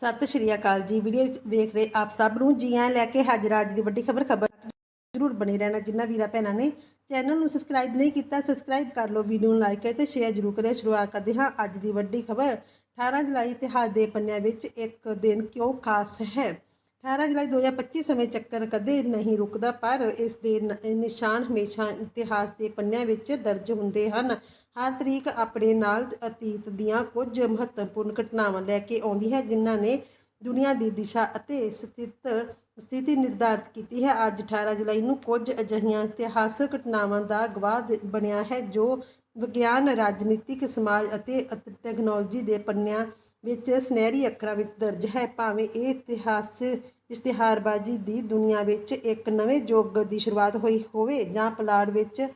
ਸਤਿ ਸ਼੍ਰੀ ਅਕਾਲ ਜੀ। ਵੀਡੀਓ ਵੇਖ ਰਹੇ ਆਪ ਸਭ ਨੂੰ। ਜੀ ਆਇਆਂ ਲੈ ਕੇ ਹਾਜ਼ਰ ਅੱਜ ਦੀ ਵੱਡੀ ਖਬਰ। ਖਬਰ ਜ਼ਰੂਰ ਬਣੇ ਰਹਿਣਾ, ਜਿੰਨਾ ਵੀਰਾਂ ਭੈਣਾਂ ਨੇ। ਚੈਨਲ ਨੂੰ ਸਬਸਕ੍ਰਾਈਬ ਨਹੀਂ ਕੀਤਾ ਸਬਸਕ੍ਰਾਈਬ ਕਰ ਲਓ, ਵੀਡੀਓ ਨੂੰ ਲਾਈਕ ਤੇ ਸ਼ੇਅਰ ਜ਼ਰੂਰ ਕਰਿਓ। ਸ਼ੁਰੂਆਤ ਕਰਦੇ ਹਾਂ ਅੱਜ ਦੀ ਵੱਡੀ ਖਬਰ। 18 ਜੁਲਾਈ ਇਤਿਹਾਸ ਦੇ ਪੰਨਿਆਂ ਵਿੱਚ ਇੱਕ ਦਿਨ ਕਿਉਂ ਖਾਸ ਹੈ? 18 ਜੁਲਾਈ 2025 ਸਮੇਂ ਚੱਕਰ ਕਦੇ ਨਹੀਂ ਰੁਕਦਾ, ਪਰ ਇਸ ਦੇ ਨ- ਨਿਸ਼ਾਨ ਹਮੇਸ਼ਾ ਇਤਿਹਾਸ ਦੇ ਪੰਨਿਆਂ ਵਿੱਚ ਦਰਜ ਹੁੰਦੇ ਹਨ। ਹਰ ਤਰੀਕ ਆਪਣੇ ਨਾਲ ਅਤੀਤ ਦੀਆਂ ਕੁਝ ਮਹੱਤਵਪੂਰਨ ਘਟਨਾਵਾਂ ਲੈ ਕੇ ਆਉਂਦੀ ਹੈ, ਜਿਨ੍ਹਾਂ ਨੇ ਦੁਨੀਆ ਦੀ ਦਿਸ਼ਾ ਅਤੇ ਸਥਿਤ ਸਥਿਤੀ ਨਿਰਧਾਰਤ ਕੀਤੀ ਹੈ। ਅੱਜ 18 ਜੁਲਾਈ ਨੂੰ ਕੁਝ ਅਜਿਹੀਆਂ ਇਤਿਹਾਸਕ ਘਟਨਾਵਾਂ ਦਾ ਗਵਾਹ ਬਣਿਆ ਹੈ, ਜੋ ਵਿਗਿਆਨ, ਰਾਜਨੀਤਿਕ, ਸਮਾਜ ਅਤੇ ਅਤ- ਟੈਕਨੋਲੋਜੀ ਦੇ ਪੰਨਿਆਂ ਵਿੱਚ ਸੁਨਹਿਰੀ ਅੱਖਰਾਂ ਵਿੱਚ ਦਰਜ ਹੈ। ਭਾਵੇਂ ਇਹ ਇਤਿਹਾਸ, ਇਸ਼ਤਿਹਾਰਬਾਜ਼ੀ ਦੀ ਦੁਨੀਆ ਵਿੱਚ ਇੱਕ ਨਵੇਂ ਯੁੱਗ ਦੀ ਸ਼ੁਰੂਆਤ ਹੋਈ ਹੋਵੇ ਜਾਂ ਪਲਾੜ ਵਿੱਚ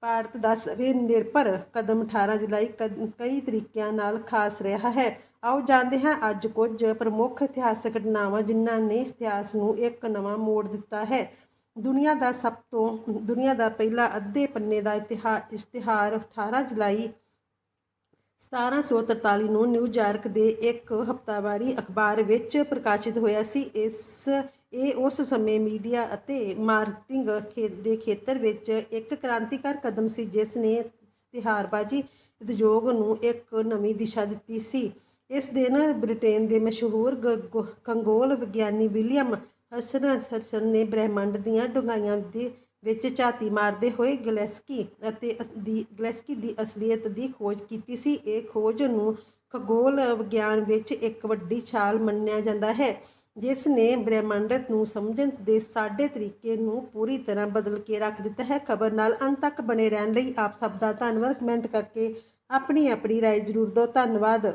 ਭਾਰਤ ਦਾ ਸਵੈ ਨਿਰਭਰ ਕਦਮ 18 ਜੁਲਾਈ ਕਦ- ਕਈ ਤਰੀਕਿਆਂ ਨਾਲ ਖਾਸ ਰਿਹਾ ਹੈ। ਆਓ ਜਾਣਦੇ ਹਾਂ ਅੱਜ ਕੁਝ ਪ੍ਰਮੁੱਖ ਇਤਿਹਾਸਕ ਘਟਨਾਵਾਂ ਜਿਨ੍ਹਾਂ ਨੇ ਇਤਿਹਾਸ ਨੂੰ ਇੱਕ ਨਵਾਂ ਮੋੜ ਦਿੱਤਾ ਹੈ। ਦੁਨੀਆ ਦਾ ਸਭ ਤੋਂ, ਦੁਨੀਆ ਦਾ ਪਹਿਲਾ ਅੱਧੇ ਪੰਨੇ ਦਾ ਇਤਿਹਾਸ ਇਸ਼ਤਿਹਾਰ 18 ਜੁਲਾਈ 1743 ਨੂੰ ਨਿਊਯਾਰਕ ਦੇ ਇੱਕ ਹਫ਼ਤਾਵਾਰੀ ਅਖਬਾਰ ਵਿੱਚ ਪ੍ਰਕਾਸ਼ਿਤ ਹੋਇਆ ਸੀ। ਇਸ ਇਹ ਉਸ ਸਮੇਂ ਮੀਡੀਆ ਅਤੇ ਮਾਰਕੀਟਿੰਗ ਖੇ- ਦੇ ਖੇਤਰ ਵਿੱਚ ਇੱਕ ਕ੍ਰਾਂਤੀਕਾਰ ਕਦਮ ਸੀ, ਜਿਸ ਨੇ ਇਸ਼ਤਿਹਾਰਬਾਜ਼ੀ ਉਦਯੋਗ ਨੂੰ ਇੱਕ ਨਵੀਂ ਦਿਸ਼ਾ ਦਿੱਤੀ ਸੀ। ਇਸ ਦਿਨ ਬ੍ਰਿਟੇਨ ਦੇ ਮਸ਼ਹੂਰ ਗ- ਗ- ਖਗੋਲ ਵਿਗਿਆਨੀ ਵਿਲੀਅਮ ਹਸਨ ਨੇ ਬ੍ਰਹਿਮੰਡ ਦੀਆਂ ਡੂੰਘਾਈਆਂ ਦੇ ਵਿੱਚ ਝਾਤੀ ਮਾਰਦੇ ਹੋਏ ਗਲੈਸਕੀ ਅਤੇ ਦੀ, ਗਲੈਸਕੀ ਦੀ ਅਸਲੀਅਤ ਦੀ ਖੋਜ ਕੀਤੀ ਸੀ। ਇਹ ਖੋਜ ਨੂੰ ਖਗੋਲ ਵਿਗਿਆਨ ਵਿੱਚ ਇੱਕ ਵੱਡੀ ਛਾਲ ਮੰਨਿਆ ਜਾਂਦਾ ਹੈ। ਜਿਸ ਨੇ ਬ੍ਰਹਿਮੰਡ ਨੂੰ ਸਮਝਣ ਦੇ ਸਾਡੇ ਤਰੀਕੇ ਨੂੰ ਪੂਰੀ ਤਰ੍ਹਾਂ ਬਦਲ ਕੇ ਰੱਖ ਦਿੱਤਾ ਹੈ ਖਬਰ ਨਾਲ ਅੰਤ ਤੱਕ ਬਣੇ ਰਹਿਣ ਲਈ ਆਪ ਸਭ ਦਾ ਧੰਨਵਾਦ ਕਮੈਂਟ ਕਰਕੇ ਆਪਣੀ ਆਪਣੀ رائے ਜ਼ਰੂਰ ਦਿਓ ਧੰਨਵਾਦ